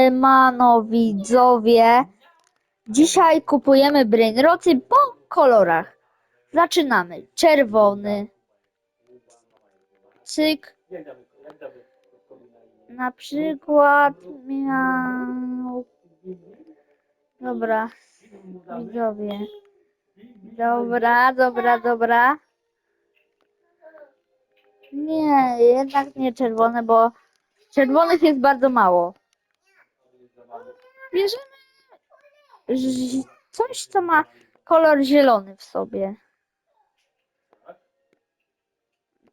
Siemano widzowie. Dzisiaj kupujemy brainroty po kolorach. Zaczynamy. Czerwony. Cyk. Na przykład miał... Dobra. Widzowie. Dobra, dobra, dobra. Nie, jednak nie czerwone, bo czerwonych jest bardzo mało. Bierzemy coś, co ma kolor zielony w sobie.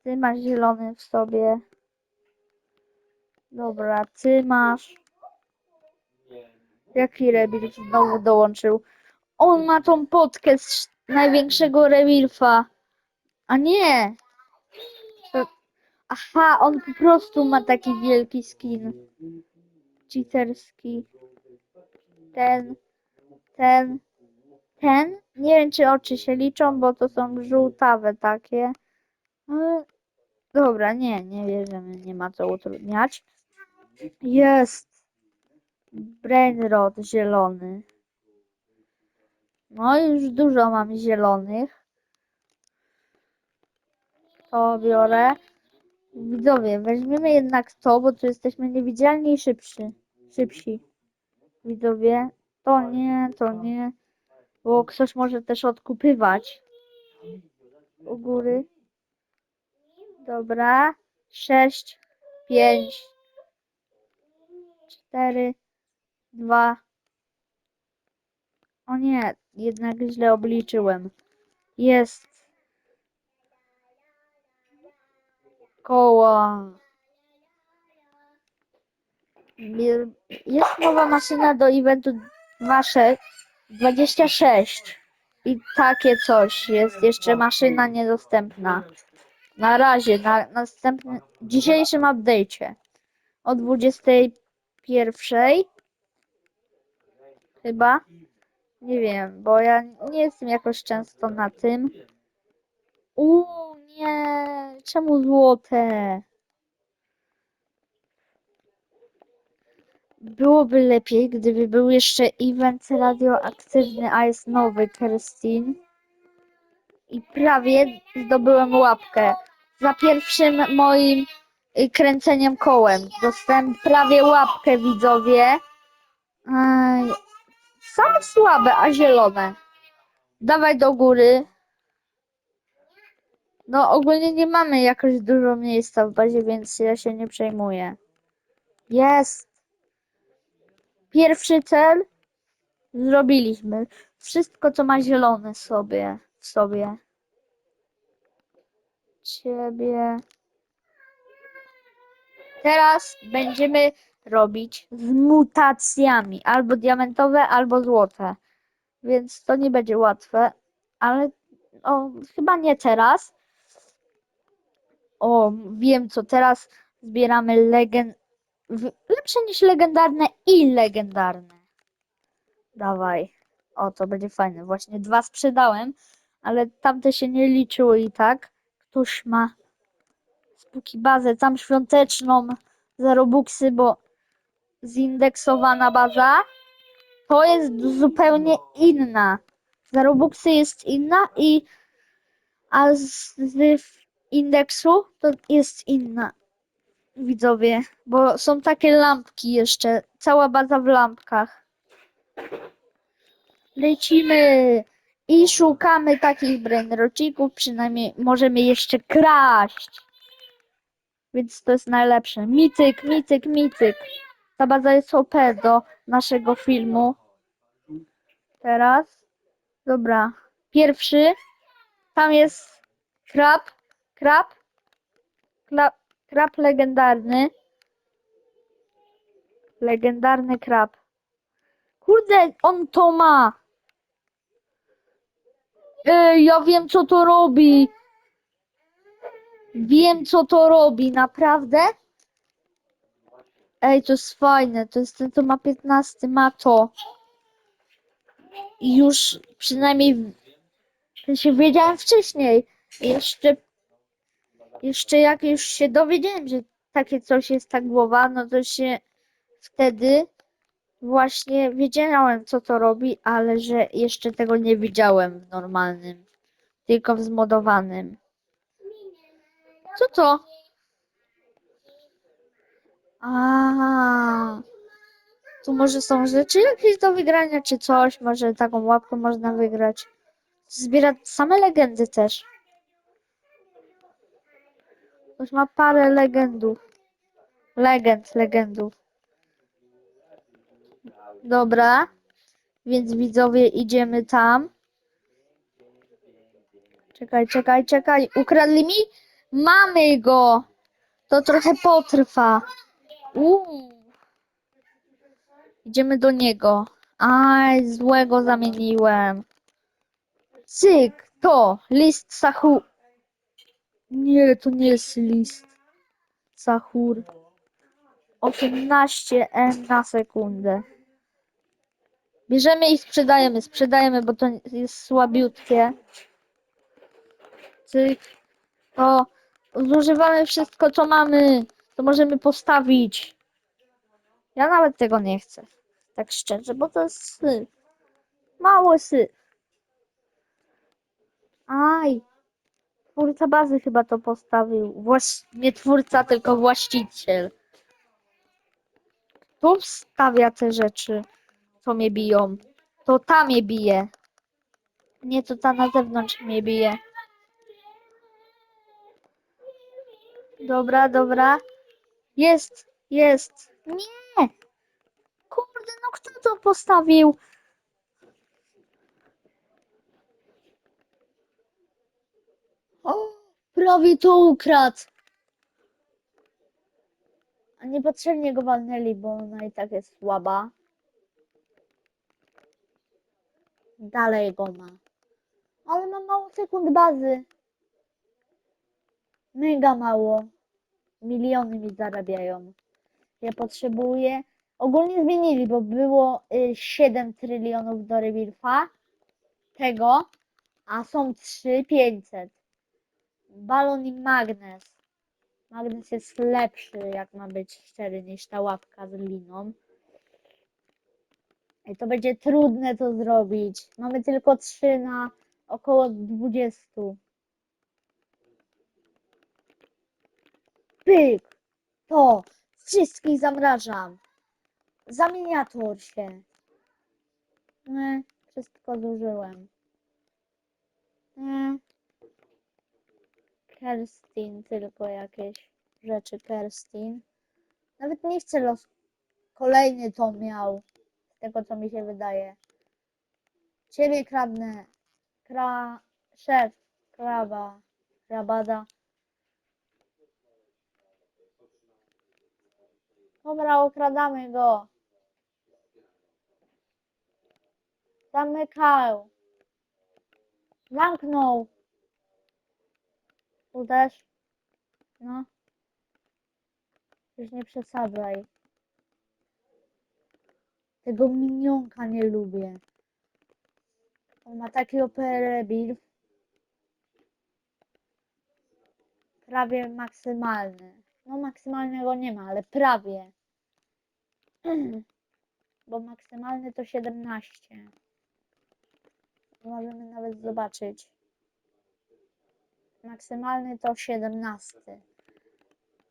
Ty masz zielony w sobie. Dobra, ty masz. Jaki rewir znowu dołączył? On ma tą potkę z największego rewirfa. A nie! To... Aha, on po prostu ma taki wielki skin. Cheaterski. Ten, ten, ten. Nie wiem, czy oczy się liczą, bo to są żółtawe takie. Ale... Dobra, nie, nie wierzymy, nie ma co utrudniać. Jest. Brainrod zielony. No już dużo mam zielonych. To biorę. Widzowie, weźmiemy jednak to, bo tu jesteśmy niewidzialni i szybsi. Szybsi. Widzowie, to nie, to nie. Bo ktoś może też odkupywać. U góry. Dobra. Sześć, pięć, cztery, dwa. O nie, jednak źle obliczyłem. Jest. Koła. Je- Jest nowa maszyna do eventu 26, 26. I takie coś. Jest jeszcze maszyna niedostępna. Na razie, na następnym, dzisiejszym update'cie. O 21. Chyba. Nie wiem, bo ja nie jestem jakoś często na tym. Uuu, nie. Czemu złote? Byłoby lepiej, gdyby był jeszcze event radioaktywny, a jest nowy Kerstin. I prawie zdobyłem łapkę. Za pierwszym moim y, kręceniem kołem. Dostałem prawie łapkę, widzowie. Aj, Same słabe, a zielone. Dawaj do góry. No ogólnie nie mamy jakoś dużo miejsca w bazie, więc ja się nie przejmuję. Jest. Pierwszy cel zrobiliśmy. Wszystko, co ma zielone sobie w sobie. Ciebie. Teraz będziemy robić z mutacjami. Albo diamentowe, albo złote. Więc to nie będzie łatwe. Ale o, chyba nie teraz. O, wiem co. Teraz zbieramy legend... Lepsze niż legendarne i legendarne. Dawaj. O, to będzie fajne. Właśnie dwa sprzedałem, ale tamte się nie liczyły i tak. Ktoś ma spóki bazę tam świąteczną za Robuxy, bo zindeksowana baza to jest zupełnie inna. Za Robuxy jest inna i a z, z indeksu to jest inna. Widzowie, bo są takie lampki jeszcze. Cała baza w lampkach. Lecimy i szukamy takich brainrocików, przynajmniej możemy jeszcze kraść. Więc to jest najlepsze. Mityk, mityk, mityk. Ta baza jest OP do naszego filmu. Teraz. Dobra. Pierwszy. Tam jest krab. Krab. Krab, krab legendarny. Legendarny krab. Kurde, on to ma. Ej, ja wiem co to robi. Wiem co to robi, naprawdę? Ej, to jest fajne. To jest ten, co ma 15, ma to. I już przynajmniej w- się wiedziałem wcześniej. Jeszcze, jeszcze jak już się dowiedziałem, że takie coś jest ta głowa, no to się wtedy Właśnie wiedziałem, co to robi, ale że jeszcze tego nie widziałem w normalnym, tylko w zmodowanym. Co to? A, tu może są rzeczy jakieś do wygrania, czy coś. Może taką łapkę można wygrać. Zbiera same legendy też. Już ma parę legendów. Legend, legendów. Dobra. Więc widzowie, idziemy tam. Czekaj, czekaj, czekaj. Ukradli mi? Mamy go! To trochę potrwa. Uuu. Idziemy do niego. Aj, złego zamieniłem. Cyk, to, list Sahu. Nie, to nie jest list. Sahur. 18 N na sekundę. Bierzemy i sprzedajemy, sprzedajemy, bo to jest słabiutkie. Cyk. To zużywamy wszystko, co mamy. To możemy postawić. Ja nawet tego nie chcę. Tak szczerze, bo to jest syf. Mały syf. Aj. Twórca bazy chyba to postawił. Właś... Nie twórca, tylko właściciel. Tu wstawia te rzeczy, co mnie biją. To ta mnie bije. Nie, to ta na zewnątrz mnie bije. Dobra, dobra. Jest, jest. Nie! Kurde, no kto to postawił? O, prawie to ukradł. A niepotrzebnie go walnęli, bo ona i tak jest słaba. Dalej go ma. Ale ma mało sekund bazy. Mega mało. Miliony mi zarabiają. Ja potrzebuję. Ogólnie zmienili, bo było y, 7 trylionów do Rewilfa. Tego. A są 3 500. Balon i magnes. Magnes jest lepszy, jak ma być szczery, niż ta łapka z liną. I to będzie trudne to zrobić. Mamy tylko 3 na około 20. Pyk! To! Wszystkich zamrażam. Zamieniator się. Nie, wszystko zużyłem. Kerstin, tylko jakieś rzeczy Kerstin. Nawet nie chcę los. Kolejny to miał. Z tego co mi się wydaje. Ciebie kradnę. Kra... Szef. Kraba. Krabada. Dobra, okradamy go. Zamykał. Zamknął. Uderz. No. Już nie przesadzaj. Tego minionka nie lubię. On ma taki OPR build. Prawie maksymalny. No maksymalnego nie ma, ale prawie. Bo maksymalny to 17. Możemy nawet zobaczyć. Maksymalny to 17.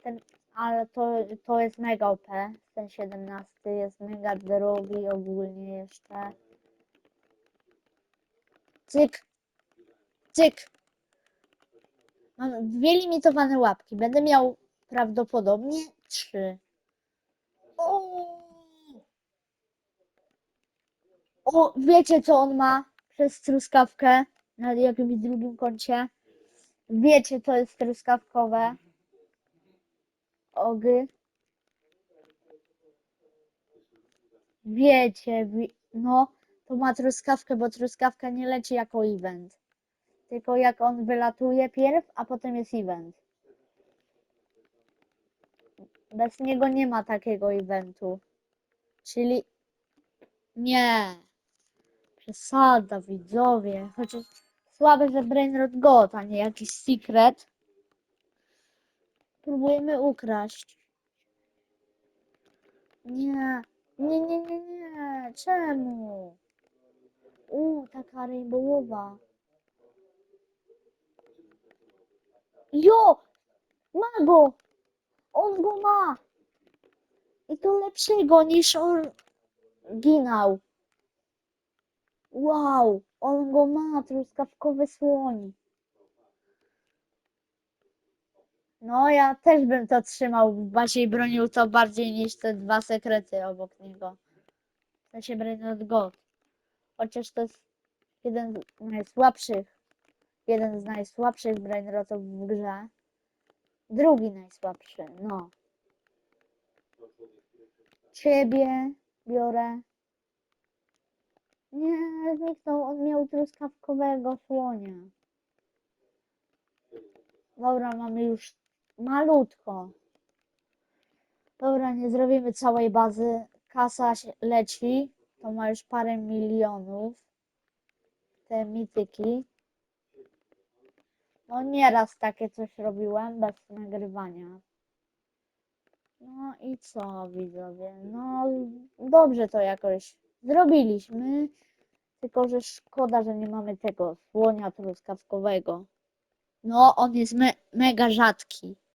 Ten, ale to, to jest mega OP. Ten 17 jest mega drogi ogólnie jeszcze. Cyk. Cyk. Mam dwie limitowane łapki. Będę miał prawdopodobnie trzy. O! O, wiecie co on ma przez truskawkę na jakimś drugim koncie? Wiecie co jest truskawkowe? Ogy. Wiecie, wi no, to ma truskawkę, bo truskawka nie leci jako event. Tylko jak on wylatuje pierw, a potem jest event. Bez niego nie ma takiego eventu. Czyli nie. Przesada, widzowie. Chociaż słabe, że Brainrot God, a nie jakiś secret. Próbujemy ukraść. Nie. Nie, nie, nie, nie. czemu? U, taka rainbowowa. Jo! Ma go! On go ma! I to lepszego niż oryginał. Wow! On go ma, truskawkowy słoń. No, ja też bym to trzymał, bardziej bronił to bardziej niż te dwa sekrety obok niego. W sensie Brainrot God. Chociaż to jest jeden z najsłabszych, jeden z najsłabszych Brainrotów w grze. Drugi najsłabszy, no. Ciebie biorę. Nie, zniknął, on miał truskawkowego słonia. Dobra, mamy już malutko. Dobra, nie zrobimy całej bazy. Kasa leci. To ma już parę milionów. Te mityki. No nieraz takie coś robiłem bez nagrywania. No i co widzowie? No dobrze to jakoś zrobiliśmy. Tylko, że szkoda, że nie mamy tego słonia truskawkowego. No, on jest me mega rzadki.